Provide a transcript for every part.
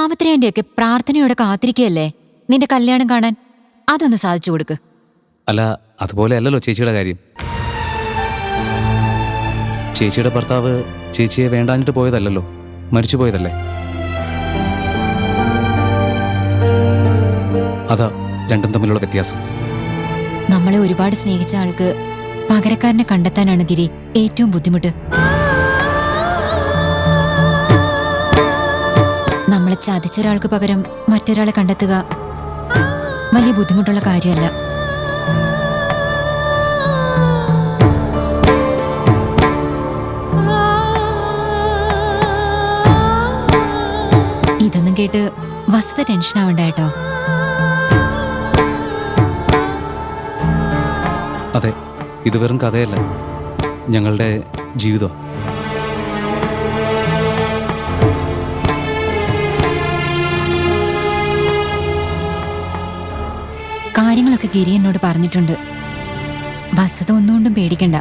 സാവിത്രിയന്റെയൊക്കെ പ്രാർത്ഥനയോടെ കാത്തിരിക്കുകയല്ലേ? നിന്റെ കല്യാണം കാണാൻ അതൊന്ന് സാധിച്ചു കൊടുക്ക്. അല്ല അതുപോലെ അല്ലല്ലോ ചേച്ചിയുടെ കാര്യം. ചേച്ചിയുടെ ഭർത്താവ് ചേച്ചിയെ വേണ്ടാഞ്ഞിട്ട് പോയതല്ലല്ലോ. മരിച്ചു പോയതല്ലേ? അതാ രണ്ടും തമ്മിലുള്ള വ്യത്യാസം. നമ്മളെ ഒരുപാട് സ്നേഹിച്ച ആൾക്ക് പകരക്കാരനെ കണ്ടെത്താനാണ് ഗിരി ഏറ്റവും ബുദ്ധിമുട്ട്. നമ്മളെ ചതിച്ച ഒരാൾക്ക് പകരം മറ്റൊരാളെ കണ്ടെത്തുക വലിയ ബുദ്ധിമുട്ടുള്ള കാര്യമല്ല. ഇതൊന്നും കേട്ട് വസ്തുത ടെൻഷൻ ആവണ്ട കേട്ടോ. അതെ ഇത് വെറും കഥയല്ല. ഞങ്ങളുടെ ജീവിതം. കാര്യങ്ങളൊക്കെ ഗിരി എന്നോട് പറഞ്ഞിട്ടുണ്ട്. വസ്തുത ഒന്നുകൊണ്ടും പേടിക്കണ്ട.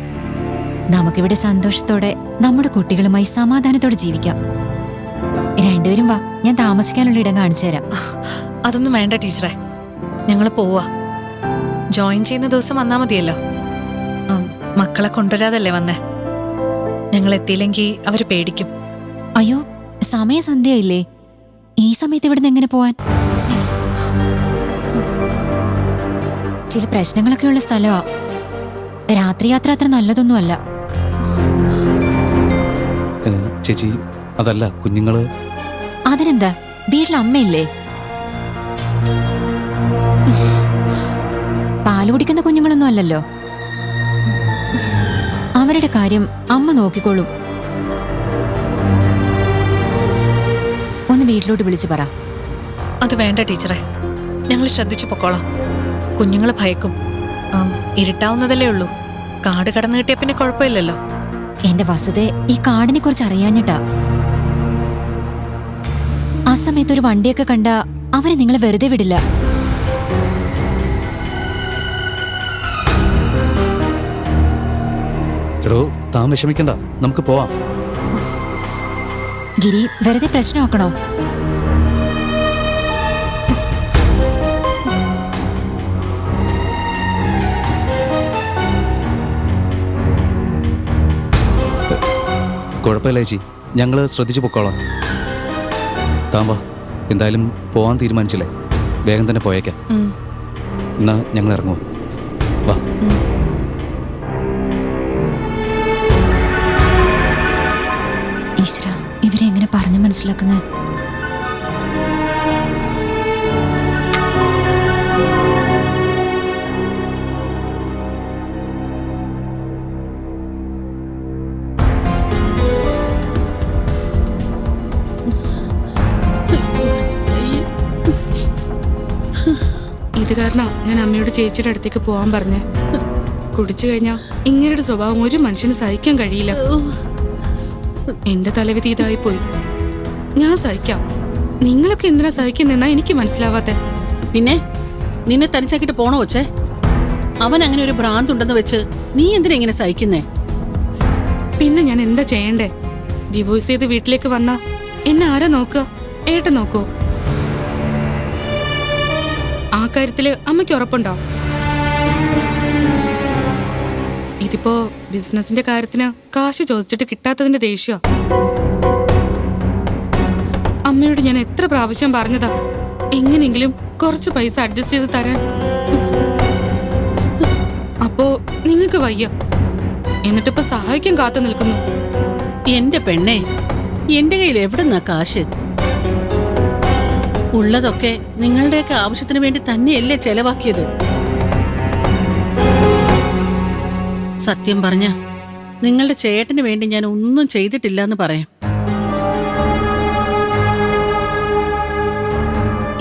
നമുക്കിവിടെ സന്തോഷത്തോടെ നമ്മുടെ കുട്ടികളുമായി സമാധാനത്തോടെ ജീവിക്കാം. രണ്ടുപേരും വാ ഞാൻ താമസിക്കാനുള്ള ഇടം കാണിച്ചു തരാം. അതൊന്നും വേണ്ട ടീച്ചറെ. ഞങ്ങൾ പോവാ. ജോയിൻ ചെയ്യുന്ന ദിവസം വന്നാ മതിയല്ലോ. മക്കളെ കൊണ്ടുവരാതല്ലേ വന്നേ? ഞങ്ങൾ എത്തിയില്ലെങ്കിൽ അവർ പേടിക്കും. അയ്യോ സമയസന്ധ്യയില്ലേ ഈ സമയത്ത് ഇവിടുന്ന് എങ്ങനെ പോവാൻ? ചില പ്രശ്നങ്ങളൊക്കെ ഉള്ള സ്ഥലമാ രാത്രി യാത്ര അത്ര നല്ലതൊന്നുമല്ല. ചേച്ചി അതല്ല കുഞ്ഞുങ്ങൾ? അതിനെന്താ? വീട്ടിൽ അമ്മയില്ലേ? പാലോടിക്കുന്ന കുഞ്ഞുങ്ങളൊന്നും അല്ലല്ലോ. അവരുടെ കാര്യം അമ്മ നോക്കിക്കോളും. ഒന്ന് വീട്ടിലോട്ട് വിളിച്ചു പറ. അത് വേണ്ട ടീച്ചറെ. ഞങ്ങൾ ശ്രദ്ധിച്ചു പൊക്കോളാം. കുഞ്ഞുങ്ങൾ ഭയക്കും. ഇരുട്ടാവുന്നതല്ലേ ഉള്ളൂ. കാട് കടന്നു കിട്ടിയ പിന്നെ കുഴപ്പമില്ലല്ലോ. എന്റെ വസുതെ ഈ കാടിനെ കുറിച്ച് അറിയാഞ്ഞിട്ടാ. ആ സമയത്ത് ഒരു വണ്ടിയൊക്കെ കണ്ട അവരെ നിങ്ങൾ വെറുതെ വിടില്ല. എടോ താൻ വിഷമിക്കണ്ട. നമുക്ക് പോവാം. ഗിരി വെറുതെ പ്രശ്നമാക്കണോ? കുഴപ്പമില്ല ചേച്ചി. ഞങ്ങൾ ശ്രദ്ധിച്ചു പൊക്കോളാം. താമ്പ എന്തായാലും പോവാൻ തീരുമാനിച്ചില്ലേ? വേഗം തന്നെ പോയേക്കാം. എന്നാ ഞങ്ങൾ ഇറങ്ങുമോ വാ. ഈശ്വര ഇവരെ എങ്ങനെ പറഞ്ഞു മനസ്സിലാക്കുന്നത് ഇത് കാരണം? ഞാൻ അമ്മയോട് ചേച്ചിയുടെ അടുത്തേക്ക് പോവാൻ പറഞ്ഞേ. കുടിച്ചു കഴിഞ്ഞാ ഇങ്ങനൊരു സ്വഭാവം ഒരു മനുഷ്യന് സഹിക്കാൻ കഴിയില്ല. എന്റെ തലവിധി ഇതായി പോയി ഞാൻ സഹിക്കാം. നിങ്ങളൊക്കെ എന്തിനാ സഹിക്കുന്നെന്നാ എനിക്ക് മനസ്സിലാവാത്തെ. പിന്നെ? നിന്നെ തനിച്ചാക്കിട്ട് പോണോ വച്ചേ അവൻ അങ്ങനെ ഒരു ഭ്രാന്ത് ഉണ്ടെന്ന് വെച്ച് നീ എന്തിനാ ഇങ്ങനെ സഹിക്കുന്നേ? പിന്നെ ഞാൻ എന്താ ചെയ്യണ്ടേ? ഡിവോഴ്സ് ചെയ്ത് വീട്ടിലേക്ക് വന്നാ എന്നെ ആരാ നോക്കുക? ഏട്ടൻ നോക്കോ ആ കാര്യത്തിൽ അമ്മയ്ക്ക് ഉറപ്പുണ്ടോ? ഇതിപ്പോ ബിസിനസിന്റെ കാര്യത്തിന് കാശ് ചോദിച്ചിട്ട് കിട്ടാത്തതിന്റെ ദേഷ്യ? അമ്മയോട് ഞാൻ എത്ര പ്രാവശ്യം പറഞ്ഞതാ എങ്ങനെങ്കിലും കുറച്ച് പൈസ അഡ്ജസ്റ്റ് ചെയ്ത് തരാൻ. അപ്പോ നിങ്ങൾക്ക് വയ്യ. എന്നിട്ടിപ്പോ സഹായിക്കാൻ കാത്തു നിൽക്കുന്നു. എന്റെ പെണ്ണേ എന്റെ കയ്യിൽ എവിടെന്നാ കാശ്? ഉള്ളതൊക്കെ നിങ്ങളുടെയൊക്കെ ആവശ്യത്തിന് വേണ്ടി തന്നെയല്ലേ ചെലവാക്കിയത്? സത്യം പറഞ്ഞ നിങ്ങളുടെ ചേട്ടന് വേണ്ടി ഞാൻ ഒന്നും ചെയ്തിട്ടില്ല എന്ന് പറയാം.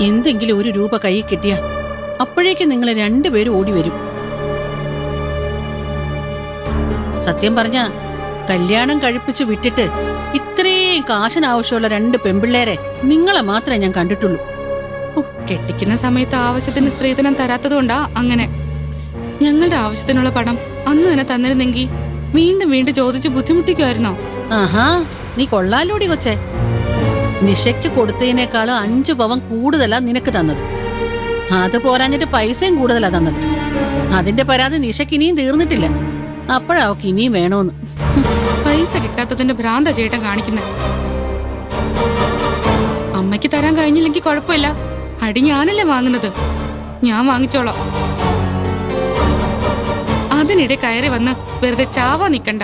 എന്തെങ്കിലും ഒരു രൂപ കൈ കിട്ടിയ അപ്പോഴേക്കും നിങ്ങൾ രണ്ടുപേരും ഓടി വരും. സത്യം പറഞ്ഞ കല്യാണം കഴിപ്പിച്ച് വിട്ടിട്ട് ഇത്രയും കാശിനാവശ്യമുള്ള രണ്ട് പെമ്പിള്ളേരെ നിങ്ങളെ മാത്രമേ ഞാൻ കണ്ടിട്ടുള്ളൂ. ഓ, കെട്ടിക്കുന്ന സമയത്ത് ആവശ്യത്തിന് സ്ത്രീധനം തരാത്തതുകൊണ്ടാ അങ്ങനെ. ഞങ്ങളുടെ ആവശ്യത്തിനുള്ള പണം അന്ന് തന്നെ തന്നിരുന്നെങ്കിൽ വീണ്ടും വീണ്ടും ചോദിച്ച് ബുദ്ധിമുട്ടിക്കുമായിരുന്നോ ആഹാ നീ കൊള്ളാലോടി കൊച്ചേ. നിഷയ്ക്ക് കൊടുത്തതിനേക്കാളും അഞ്ചു പവൻ കൂടുതലാ നിനക്ക് തന്നത്. അത് പോരാഞ്ഞിട്ട് പൈസയും കൂടുതലാ തന്നത്. അതിന്റെ പരാതി നിഷയ്ക്ക് ഇനിയും തീർന്നിട്ടില്ല. അപ്പോഴാവക്ക് ഇനിയും വേണോന്ന്. പൈസ കിട്ടാത്തതിന്റെ ഭ്രാന്ത ചേട്ടൻ കാണിക്കുന്നത് അമ്മയ്ക്ക് തരാൻ കഴിഞ്ഞില്ലെങ്കിൽ കുഴപ്പമില്ല. അടി ഞാനല്ലേ വാങ്ങുന്നത്? ഞാൻ വാങ്ങിച്ചോളാം. അതിനിടെ കയറി വന്ന് വെറുതെ ചാവാ നിക്കണ്ട.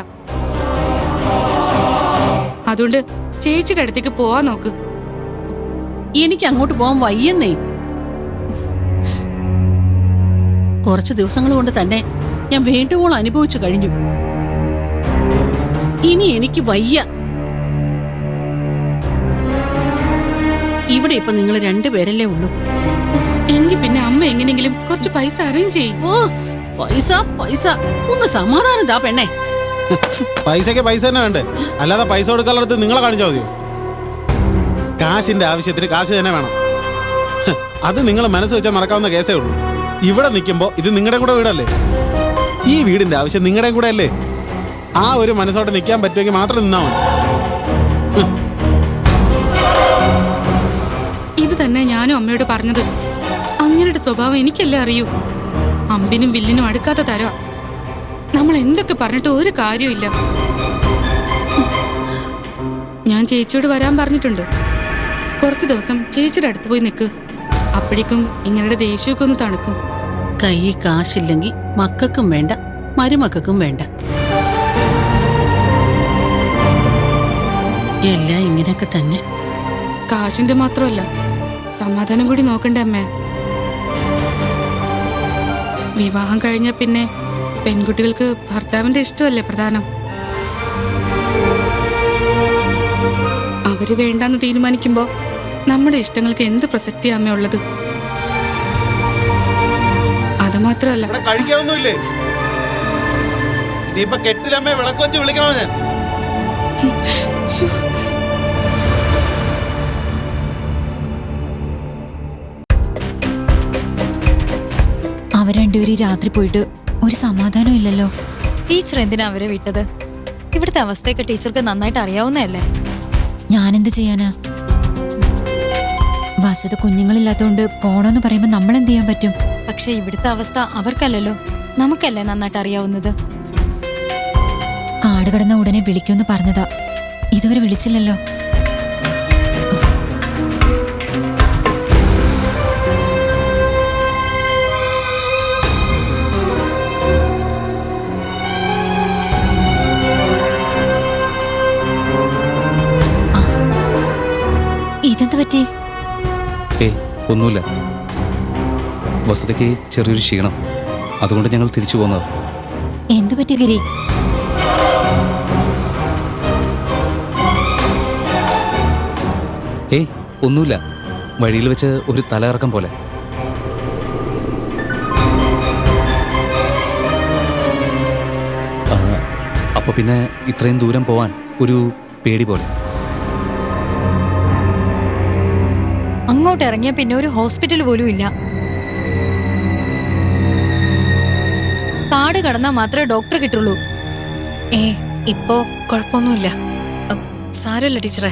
അതുകൊണ്ട് ചേച്ചിയുടെ അടുത്തേക്ക് പോവാൻ നോക്ക്. എനിക്ക് അങ്ങോട്ട് പോവാൻ വയ്യെന്നേ. കുറച്ച് ദിവസങ്ങൾ കൊണ്ട് തന്നെ ഞാൻ വേണ്ടുവോളം അനുഭവിച്ചു കഴിഞ്ഞു. ഇനി എനിക്ക് വയ്യ. ഇവിടെ ഇപ്പൊ നിങ്ങൾ രണ്ടുപേരല്ലേ ഉള്ളൂ. എങ്കിൽ പിന്നെ അമ്മ എങ്ങനെങ്കിലും കുറച്ച് പൈസ അറേഞ്ച് ചെയ്യും. ഓ പൈസ പൈസ. ഒന്ന് സമാധാനം താ പെണ്ണേ. പൈസക്ക് പൈസ തന്നെ വേണ്ടേ? അല്ലാതെ പൈസ കൊടുക്കാനുള്ളത് നിങ്ങളെ കാണിച്ചാൽ മതിയോ? കാശിന്റെ ആവശ്യത്തിന് കാശ് തന്നെ വേണം. അത് നിങ്ങൾ മനസ്സ് വെച്ചാൽ നടക്കാവുന്ന കേസേ ഉള്ളൂ. ഇവിടെ നിൽക്കുമ്പോൾ ഇത് നിങ്ങളുടെ കൂടെ വീടല്ലേ? ഈ വീടിന്റെ ആവശ്യം നിങ്ങളുടെ കൂടെ അല്ലേ ആ ഒരു മനസ്സോട്ട് നിൽക്കാൻ പറ്റുമെങ്കിൽ മാത്രം നിന്നാ മതി. ഇത് തന്നെ ഞാനും അമ്മയോട് പറഞ്ഞത്. അങ്ങനെ സ്വഭാവം എനിക്കല്ലേ അറിയൂ. അമ്പിനും വില്ലിനും അടുക്കാത്ത തരാ നമ്മൾ എന്തൊക്കെ പറഞ്ഞിട്ട് ഒരു കാര്യമില്ല ഞാൻ ചേച്ചിയോട് വരാൻ പറഞ്ഞിട്ടുണ്ട്. കുറച്ചു ദിവസം ചേച്ചിയുടെ അടുത്ത് പോയി നിൽക്ക് അപ്പോഴേക്കും ഇങ്ങനെ ദേഷ്യമൊക്കെ ഒന്ന് തണുക്കും. കൈ കാശില്ലെങ്കിൽ മക്കൾക്കും വേണ്ട മരുമക്കൾക്കും വേണ്ട. എല്ലാം ഇങ്ങനെയൊക്കെ തന്നെ. കാശിന്റെ മാത്രമല്ല സമാധാനം കൂടി നോക്കണ്ടേ അമ്മേ. വിവാഹം കഴിഞ്ഞ പിന്നെ പെൺകുട്ടികൾക്ക് ഭർത്താവിന്റെ ഇഷ്ടമല്ലേ പ്രധാനം? അവർ വേണ്ടെന്ന് തീരുമാനിക്കുമ്പോ നമ്മുടെ ഇഷ്ടങ്ങൾക്ക് എന്ത് പ്രസക്തി അമ്മ ഉള്ളത്? അത് മാത്രല്ല ഇനിയിപ്പൊ കെട്ടിലമ്മേ വിളക്ക് വെച്ച് വിളിക്കണോ ഞാൻ? അവർ രണ്ടുപേരും രാത്രി പോയിട്ട് ഒരു സമാധാനം ഇല്ലല്ലോ. ടീച്ചർ എന്തിനാ അവരെ വിട്ടത്? ഇവിടുത്തെ അവസ്ഥയൊക്കെ ടീച്ചർക്ക് നന്നായിട്ട് അറിയാവുന്നതല്ലേ? ഞാനെന്ത് ചെയ്യാനാ? വസുത കുഞ്ഞുങ്ങളില്ലാത്തതുകൊണ്ട് പോണോന്ന് പറയുമ്പോ നമ്മൾ എന്ത് ചെയ്യാൻ പറ്റും? പക്ഷെ ഇവിടുത്തെ അവസ്ഥ അവർക്കല്ലല്ലോ. നമുക്കല്ലേ നന്നായിട്ട് അറിയാവുന്നത്? കാട് കടന്ന ഉടനെ വിളിക്കുമെന്ന് പറഞ്ഞതാ. ഇതുവരെ വിളിച്ചില്ലല്ലോ. പറ്റി? ഏ ഒന്നുമില്ല. വസുതയ്ക്ക് ചെറിയൊരു ക്ഷീണം. അതുകൊണ്ട് ഞങ്ങൾ തിരിച്ചു പോന്നത്. എന്തു പറ്റി ഗിരി? ഏയ് ഒന്നുമില്ല. വഴിയിൽ വെച്ച് ഒരു തലയിറക്കം പോലെ. അപ്പൊ പിന്നെ ഇത്രയും ദൂരം പോവാൻ ഒരു പേടി പോലെ. അങ്ങോട്ട് ഇറങ്ങിയ പിന്നെ ഒരു ഹോസ്പിറ്റൽ പോലും ഇല്ല. കാട് കടന്നാൽ മാത്രമേ ഡോക്ടർ കിട്ടുള്ളൂ. ഏ ഇപ്പോ കുഴപ്പമൊന്നുമില്ല. സാരല്ല സാരമില്ല ടീച്ചറെ.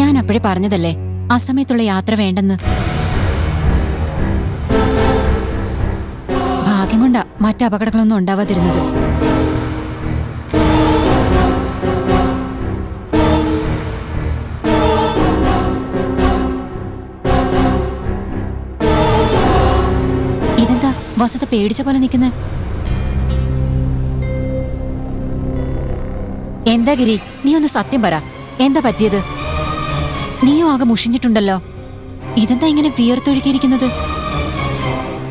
ഞാൻ അപ്പോഴേ പറഞ്ഞതല്ലേ ആ സമയത്തുള്ള യാത്ര വേണ്ടെന്ന്. ഭാഗ്യം കൊണ്ടാ മറ്റു അപകടങ്ങളൊന്നും ഉണ്ടാവാതിരുന്നത്. വസുത പേടിച്ച പോലെ നിൽക്കുന്നത് എന്താ ഗിരി? നീ ഒന്ന് സത്യം പറ. എന്താ പറ്റിയത്? നീയും ആകെ മുഷിഞ്ഞിട്ടുണ്ടല്ലോ. ഇതെന്താ ഇങ്ങനെ വിയർത്തൊഴുകിയിരിക്കുന്നത്?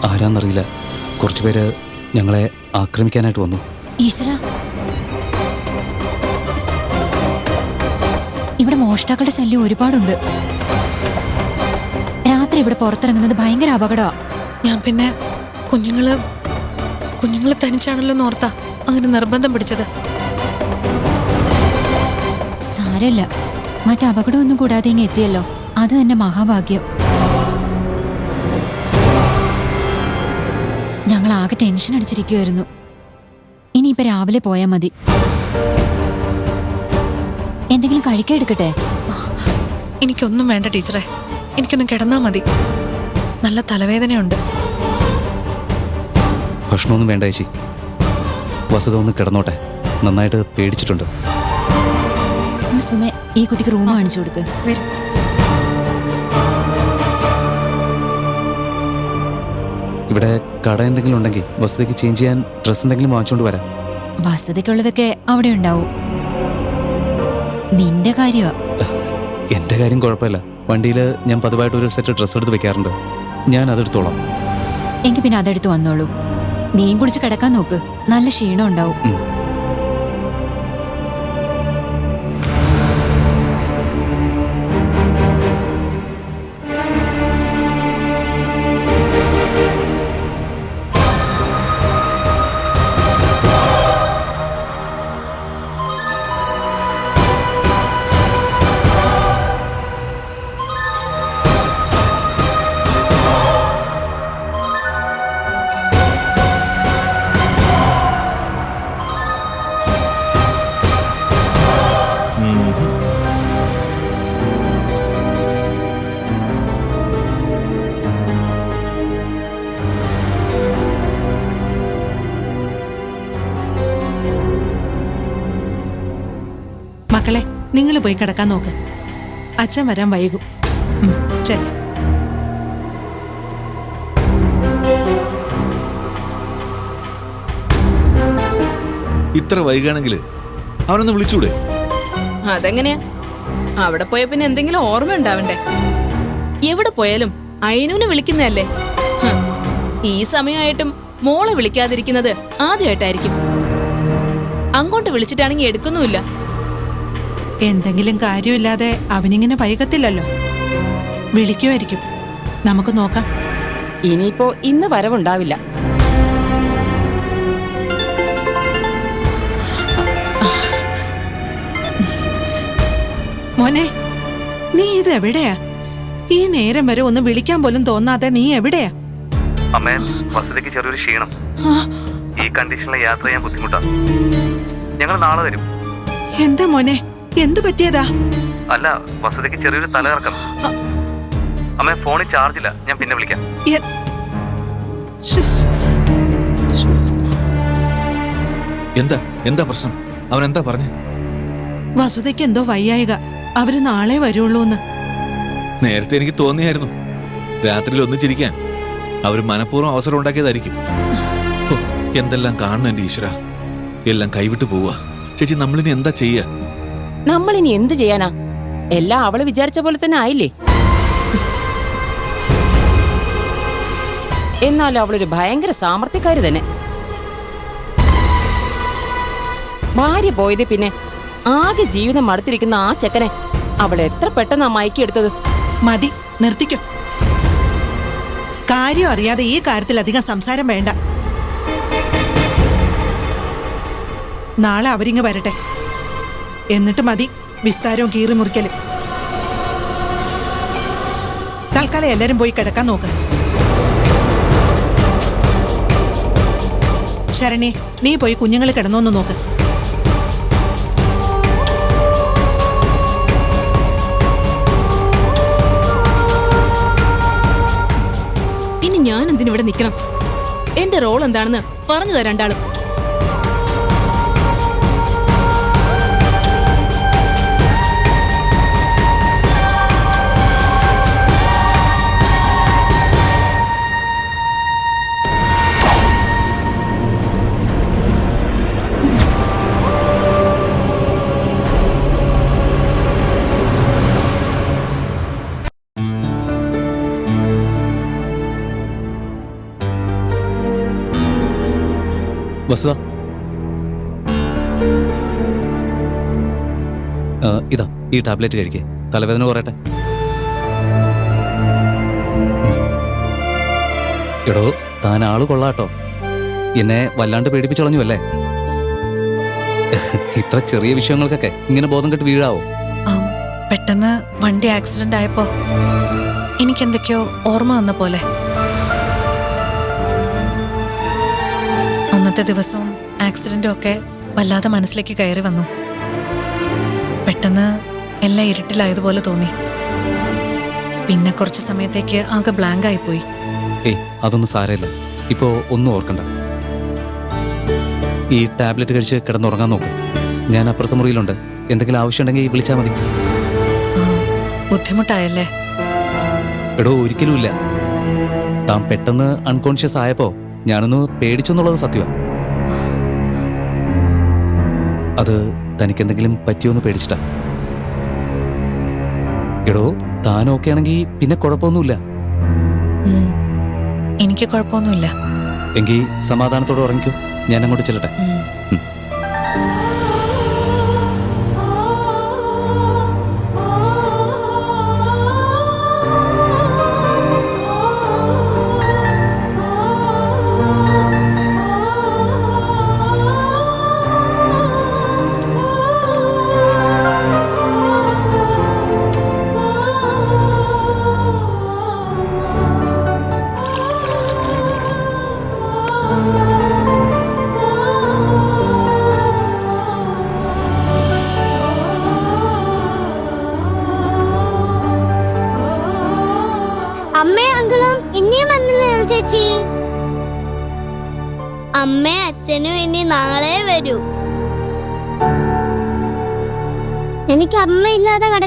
ആരാന്നറിയില്ല. കുറച്ചുപേര് ഞങ്ങളെ ആക്രമിക്കാനായിട്ട് വന്നു. ഈശ്വര. ഇവിടെ മോഷ്ടാക്കളുടെ ശല്യം ഒരുപാടുണ്ട്. രാത്രി ഇവിടെ പുറത്തിറങ്ങുന്നത് ഭയങ്കര അപകടമാണ് ഞാൻ പിന്നെ കുഞ്ഞുങ്ങൾ കുഞ്ഞുങ്ങൾ തനിച്ചാണല്ലോ ഓർത്താ അങ്ങനെ നിർബന്ധം പിടിച്ചത്. സാരല്ല. മറ്റേ അപകടമൊന്നും കൂടാതെ ഇങ്ങ് എത്തിയല്ലോ. അത് തന്നെ മഹാഭാഗ്യം. ഞങ്ങൾ ആകെ ടെൻഷൻ അടിച്ചിരിക്കുമായിരുന്നു ഇനിയിപ്പോ രാവിലെ പോയാൽ മതി. എന്തെങ്കിലും കഴിക്കാൻ എടുക്കട്ടെ? എനിക്കൊന്നും വേണ്ട ടീച്ചറെ. എനിക്കൊന്നും കിടന്നാ മതി. നല്ല തലവേദനയുണ്ട്. ഭക്ഷണമൊന്നും വേണ്ട ചേച്ചി. വസുത ഒന്ന് കിടന്നോട്ടെ. നന്നായിട്ട് പേടിച്ചിട്ടുണ്ട്. സുമേ ഈ കുട്ടിക്ക് റൂം കാണിച്ചു കൊടുക്ക്. വരും. ഇവിടെ കട എന്തെങ്കിലും ഉണ്ടെങ്കിൽ വസുതയ്ക്ക് ചേഞ്ച് ചെയ്യാൻ ഡ്രസ് എന്തെങ്കിലും വാങ്ങിച്ചുകൊണ്ട് വരാം. വസതിക്കുള്ളതൊക്കെ അവിടെ ഉണ്ടാവും. നിന്റെ കാര്യമാ എന്റെ കാര്യം കുഴപ്പമില്ല. വണ്ടിയിൽ ഞാൻ പതിവായിട്ട് ഒരു സെറ്റ് ഡ്രസ്സ് എടുത്ത് വെക്കാറുണ്ട്. ഞാൻ അതെടുത്തോളാം എങ്കിൽ പിന്നെ അതെടുത്ത് വന്നോളൂ. നീയും കുടിച്ച് കിടക്കാൻ നോക്ക്. നല്ല ക്ഷീണം ഉണ്ടാവും നിങ്ങൾ പോയി കിടക്കാൻ നോക്ക്. അച്ഛൻ വരാൻ വൈകും. ചെല്ല്. ഇത്ര വൈകാണെങ്കിൽ അവനൊന്ന് വിളിച്ചൂടെ? അതെങ്ങനെയാ? അവിടെ പോയ പിന്നെ എന്തെങ്കിലും ഓർമ്മ ഉണ്ടാവണ്ടേ? എവിടെ പോയാലും അയിനൂനെ വിളിക്കുന്നതല്ലേ? ഈ സമയമായിട്ടും മോളെ വിളിക്കാതിരിക്കുന്നത് ആദ്യമായിട്ടായിരിക്കും. അങ്ങോട്ട് വിളിച്ചിട്ടാണെങ്കിൽ എടുക്കുന്നുമില്ല. എന്തെങ്കിലും കാര്യമില്ലാതെ അവനിങ്ങനെ വൈകത്തില്ലല്ലോ. വിളിക്കുമായിരിക്കും നമുക്ക് നോക്കാം. ഇനിയിപ്പോ ഇന്ന് വരവുണ്ടാവില്ല. മോനെ നീ ഇത് എവിടെയാ? ഈ നേരം വരെ ഒന്ന് വിളിക്കാൻ പോലും തോന്നാതെ നീ എവിടെയാ? അമ്മേ വസതിക്ക് ചെറിയൊരു ക്ഷീണം. ഈ കണ്ടീഷനിൽ യാത്ര ചെയ്യാൻ ബുദ്ധിമുട്ടാ. ഞങ്ങൾ നാളെ വരും. എന്താ മോനെ? എന്തു പറ്റിയതാ? അല്ല വസതിക്ക് ചെറിയൊരു തലകറക്കം അമ്മ ഫോണിൽ ചാർജ് ഇല്ല. ഞാൻ പിന്നെ വിളിക്കാം. എന്താ? എന്താ പ്രശ്നം? അവൻ എന്താ പറഞ്ഞു? വസുതയ്ക്ക് എന്തോ വയ്യായിക. അവർ നാളെ വരുള്ളൂ എന്ന് നേരത്തെ എനിക്ക് തോന്നിയായിരുന്നു. രാത്രിയിൽ ഒന്നിച്ചിരിക്കാൻ അവർ മനഃപൂർവം അവസരം ഉണ്ടാക്കിയതായിരിക്കും. എന്തെല്ലാം കാണണം എന്റെ ഈശ്വര. എല്ലാം കൈവിട്ടു പോവുക. ചേച്ചി നമ്മളിനി എന്താ ചെയ്യുക? നമ്മളിനി എന്ത് ചെയ്യാനാ? എല്ലാം അവൾ വിചാരിച്ച പോലെ തന്നെ ആയില്ലേ? എന്നാലും അവളൊരു ഭയങ്കര സാമർത്ഥ്യക്കാരി തന്നെ. ഭാര്യ പോയത് പിന്നെ ആകെ ജീവിതം മടുത്തിരിക്കുന്ന ആ ചെക്കനെ അവൾ എത്ര പെട്ടെന്നാ മയക്കിയെടുത്തത് മതി നിർത്തിക്കോ. കാര്യം അറിയാതെ ഈ കാര്യത്തിൽ അധികം സംസാരം വേണ്ട. നാളെ അവരിങ്ങ് വരട്ടെ. എന്നിട്ട് മതി. വിസ്താരവും കീറി മുറിക്കലും. തൽക്കാലം എല്ലാരും പോയി കിടക്കാൻ നോക്ക്. ശരണി നീ പോയി കുഞ്ഞുങ്ങൾ കിടന്നോന്ന് നോക്ക്. ഇനി ഞാൻ എന്തിനിവിടെ നിൽക്കണം എന്റെ റോൾ എന്താണെന്ന് പറഞ്ഞു തരാം ഈ ടാബ്ലറ്റ് കഴിക്കുക തലവേദന കുറയട്ടെ. എടോ താൻ ആൾ കൊള്ളാട്ടോ. എന്നെ വല്ലാണ്ട് പേടിപ്പിച്ചളഞ്ഞു അല്ലേ? ഇത്ര ചെറിയ വിഷയങ്ങൾക്കൊക്കെ ഇങ്ങനെ ബോധം കെട്ട് വീഴാവോ? പെട്ടെന്ന് വണ്ടി ആക്സിഡന്റ് ആയപ്പോ എനിക്കെന്തൊക്കെയോ ഓർമ്മ വന്ന പോലെ. അന്നത്തെ ദിവസവും ആക്സിഡന്റും ഒക്കെ വല്ലാതെ മനസ്സിലേക്ക് കയറി വന്നു. പെട്ടെന്ന് എല്ലാം ഇരുട്ടിലായതുപോലെ തോന്നി. പിന്നെ കുറച്ച് സമയത്തേക്ക് ആകെ ബ്ലാങ്ക് ആയിപ്പോയി. ഏയ് അതൊന്നും സാരമില്ല. ഇപ്പോ ഒന്നും ഓർക്കണ്ട. ഈ ടാബ്ലറ്റ് കഴിച്ച് കിടന്നുറങ്ങാൻ നോക്കും. ഞാൻ അപ്പുറത്തെ മുറിയിലുണ്ട്. എന്തെങ്കിലും ആവശ്യമുണ്ടെങ്കിൽ വിളിച്ചാൽ മതി. ബുദ്ധിമുട്ടായല്ലേ? എടോ ഒരിക്കലുമില്ല. താൻ പെട്ടെന്ന് അൺകോൺഷ്യസ് ആയപ്പോ ഞാനൊന്ന് പേടിച്ചെന്നുള്ളത് സത്യമാ അത് തനിക്കെന്തെങ്കിലും പറ്റിയോന്ന് പേടിച്ചിട്ടാ. എടോ താൻ ഓക്കെ ആണെങ്കിൽ പിന്നെ കുഴപ്പമൊന്നുമില്ല എനിക്ക് കുഴപ്പമൊന്നുമില്ല എങ്കിൽ സമാധാനത്തോടെ ഉറങ്ങിക്കോ. ഞാൻ അങ്ങോട്ട് ചെല്ലട്ടെ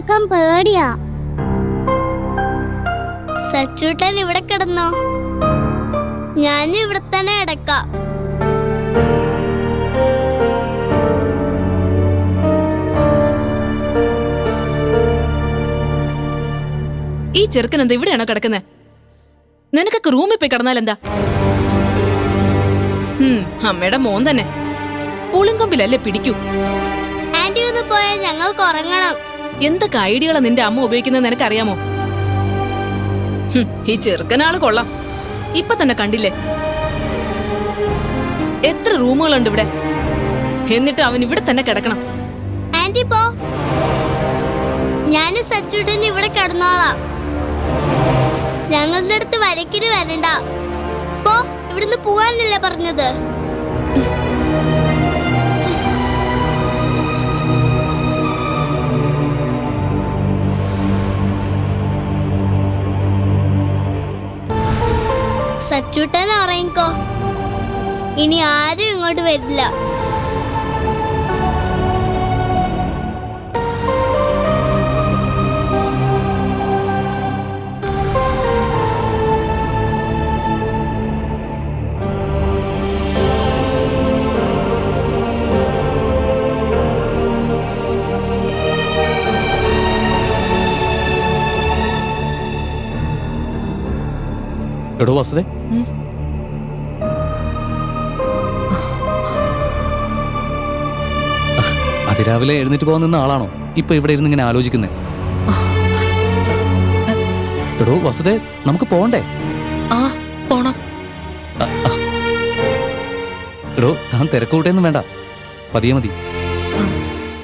കിടക്കാൻ പേടിയാ. സച്ചൂട്ടൻ ഇവിടെ കിടന്നോ? ഞാനും ഇവിടെ തന്നെ കിടക്കാം. ഈ ചെറുക്കൻ എന്താ ഇവിടെയാണോ കിടക്കുന്നത് നിനക്കൊക്കെ റൂമിൽ പോയി കിടന്നാൽ എന്താ? അമ്മയുടെ മോൻ തന്നെ. പുളിങ്കൊമ്പിലല്ലേ പിടിക്കൂ. ആന്റി ഒന്ന് പോയാൽ ഞങ്ങൾക്ക് ഉറങ്ങണം. എന്തൊക്കെ ഐഡിയകളാണ് നിന്റെ അമ്മ ഉപയോഗിക്കുന്നത് നിനക്കറിയാമോ? ഈ ചെറുക്കനാൾ കൊള്ളാം. ഇപ്പൊ തന്നെ കണ്ടില്ലേ? എത്ര റൂമുകളുണ്ട് ഇവിടെ? എന്നിട്ട് അവൻ ഇവിടെ തന്നെ കിടക്കണം. ആന്റി പോ. ഞാനും സച്ചുടൻ ഇവിടെ കിടന്നോളാം. ഞങ്ങളുടെ അടുത്ത് വരക്കിന് വരണ്ട. പോ ഇവിടുന്ന് പോവാനല്ലേ പറഞ്ഞത്? സച്ചൂട്ടൻ ഉറങ്ങിക്കോ ഇനി ആരും ഇങ്ങോട്ട് വരില്ല. എടോ വാസുദേ. അതിരാവിലെ എഴുന്നേറ്റ് പോകാൻ നിന്ന ആളാണോ? ഇപ്പൊ ഇവിടെ ഇരുന്ന് ഇങ്ങനെ ആലോചിക്കുന്നേ. എടോ വസുദേ നമുക്ക് പോണ്ടേ ആ പോണം. എടോ താൻ തിരക്കൂട്ടേന്നും വേണ്ട. പതിയെ മതി.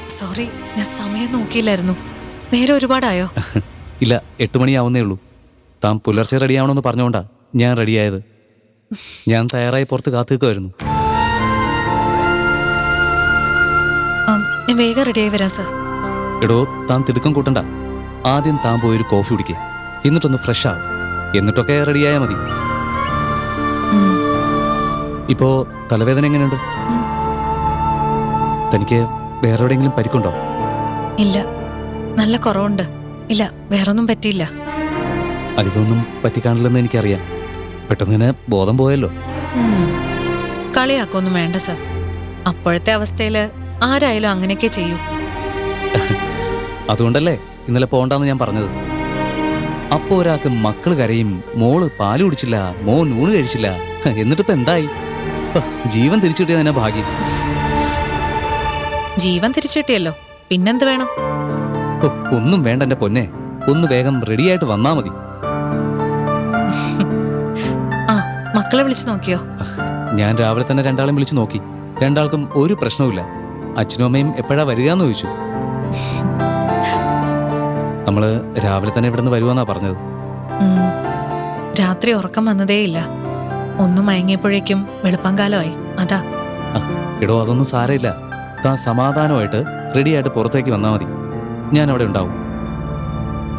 സോറി ഞാൻ സമയം നോക്കിയില്ലായിരുന്നു. നേരെ ഒരുപാടായോ? ഇല്ല എട്ട് മണിയാവുന്നേ ഉള്ളൂ. താൻ പുലർച്ചെ റെഡിയാവണമെന്ന് പറഞ്ഞുകൊണ്ടാ ഞാൻ റെഡിയായത്. ഞാൻ തയ്യാറായി പുറത്ത് കാത്തു നിൽക്കുമായിരുന്നു ആ, ഞാൻ വേഗം റെഡിയായി വരാം സർ. എടോ താൻ തിടുക്കം കൂട്ടണ്ട. ആദ്യം താൻ പോയി ഒരു കോഫി കുടിക്കേ. എന്നിട്ടൊന്ന് ഫ്രഷ് ആവും. എന്നിട്ടൊക്കെ റെഡിയായാൽ മതി. ഇപ്പോ തലവേദന എങ്ങനെയുണ്ട്. തനിക്ക് വേറെ എവിടെയെങ്കിലും പരിക്കുണ്ടോ? ഇല്ല. നല്ല കുറവുണ്ട്. ഇല്ല വേറൊന്നും പറ്റിയില്ല. അധികമൊന്നും പറ്റിക്കാണില്ലെന്ന് എനിക്കറിയാം. പെട്ടെന്ന് തന്നെ ബോധം പോയല്ലോ. കളിയാക്കൊന്നും വേണ്ട സർ. അപ്പോഴത്തെ അവസ്ഥയിൽ ആരായാലും അങ്ങനെയൊക്കെ ചെയ്യൂ. അതുകൊണ്ടല്ലേ ഇന്നലെ പോണ്ടെന്ന് ഞാൻ പറഞ്ഞത്. അപ്പോ ഒരാൾക്ക് മക്കൾ കരയും മോൾ പാൽ കുടിച്ചില്ല മോൻ ഊണ് കഴിച്ചില്ല എന്നിട്ട് എന്നിട്ടിപ്പോ എന്തായി? ജീവൻ തിരിച്ചു കിട്ടിയത് തന്നെ ഭാഗ്യം. ജീവൻ തിരിച്ചിട്ടിയല്ലോ പിന്നെന്ത് വേണം? ഒന്നും വേണ്ട എന്റെ പൊന്നെ. ഒന്ന് വേഗം റെഡിയായിട്ട് വന്നാ മതി. മക്കളെ വിളിച്ചു നോക്കിയോ? ഞാൻ രാവിലെ തന്നെ രണ്ടാളും വിളിച്ചു നോക്കി. രണ്ടാൾക്കും ഒരു പ്രശ്നവുമില്ല. അച്ഛനും അമ്മയും എപ്പോഴാ വരിക എന്ന് ചോദിച്ചു. നമ്മൾ രാവിലെ തന്നെ ഇവിടുന്ന് വരുവാന്നാ പറഞ്ഞത്. രാത്രി ഉറക്കം വന്നതേയില്ല. ഒന്ന് മയങ്ങിയപ്പോഴേക്കും വെളുപ്പംകാലമായി അതാ. ഇടോ എടോ അതൊന്നും സാരമില്ല. താൻ സമാധാനമായിട്ട് റെഡിയായിട്ട് പുറത്തേക്ക് വന്നാ മതി. ഞാൻ അവിടെ ഉണ്ടാവും.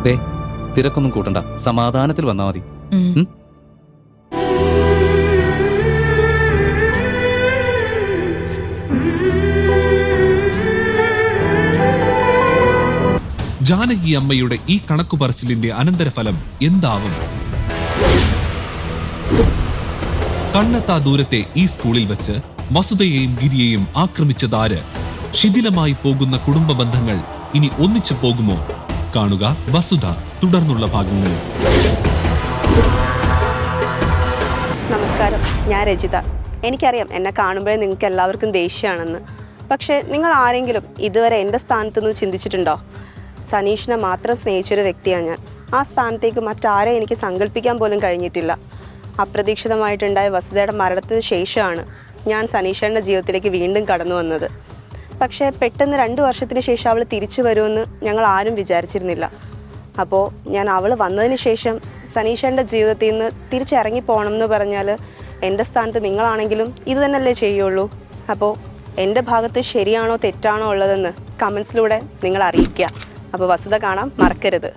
ദേ തിരക്കൊന്നും കൂട്ടണ്ട. സമാധാനത്തിൽ വന്നാ മതി. ജാനകി അമ്മയുടെ ഈ കണക്കു പറച്ചിലിന്റെ അനന്തരഫലം എന്താവും? കണ്ണെത്താ ദൂരത്തെ ഈ സ്കൂളിൽ വെച്ച് വസുതയെയും ഗിരിയെയും ആക്രമിച്ചതാര്? ശിഥിലമായി പോകുന്ന കുടുംബ ബന്ധങ്ങൾ ഇനി ഒന്നിച്ചു പോകുമോ? കാണുക വസുധ തുടർന്നുള്ള ഭാഗങ്ങളിൽ നമസ്കാരം. ഞാൻ രജിത എനിക്കറിയാം എന്നെ കാണുമ്പോഴേ നിങ്ങൾക്ക് എല്ലാവർക്കും ദേഷ്യമാണെന്ന്. പക്ഷേ നിങ്ങൾ ആരെങ്കിലും ഇതുവരെ എന്റെ സ്ഥാനത്തുനിന്ന് ചിന്തിച്ചിട്ടുണ്ടോ? സനീഷിനെ മാത്രം സ്നേഹിച്ചൊരു വ്യക്തിയാണ് ഞാൻ. ആ സ്ഥാനത്തേക്ക് മറ്റാരെ എനിക്ക് സങ്കല്പിക്കാൻ പോലും കഴിഞ്ഞിട്ടില്ല. അപ്രതീക്ഷിതമായിട്ടുണ്ടായ വസുതയുടെ മരണത്തിന് ശേഷമാണ് ഞാൻ സനീഷയുടെ ജീവിതത്തിലേക്ക് വീണ്ടും കടന്നു വന്നത്. പക്ഷേ പെട്ടെന്ന് രണ്ട് വർഷത്തിന് ശേഷം അവൾ തിരിച്ചു വരുമെന്ന് ഞങ്ങൾ ആരും വിചാരിച്ചിരുന്നില്ല. അപ്പോൾ ഞാൻ അവൾ വന്നതിന് ശേഷം സനീഷന്റെ ജീവിതത്തിൽ നിന്ന് തിരിച്ചിറങ്ങി പോകണം എന്ന് പറഞ്ഞാൽ എന്റെ സ്ഥാനത്ത് നിങ്ങളാണെങ്കിലും ഇത് തന്നെയല്ലേ ചെയ്യുള്ളൂ. അപ്പോൾ എന്റെ ഭാഗത്ത് ശരിയാണോ തെറ്റാണോ ഉള്ളതെന്ന് കമൻസിലൂടെ നിങ്ങൾ അറിയിക്കുക അപ്പോൾ വസുത കാണാൻ മറക്കരുത്.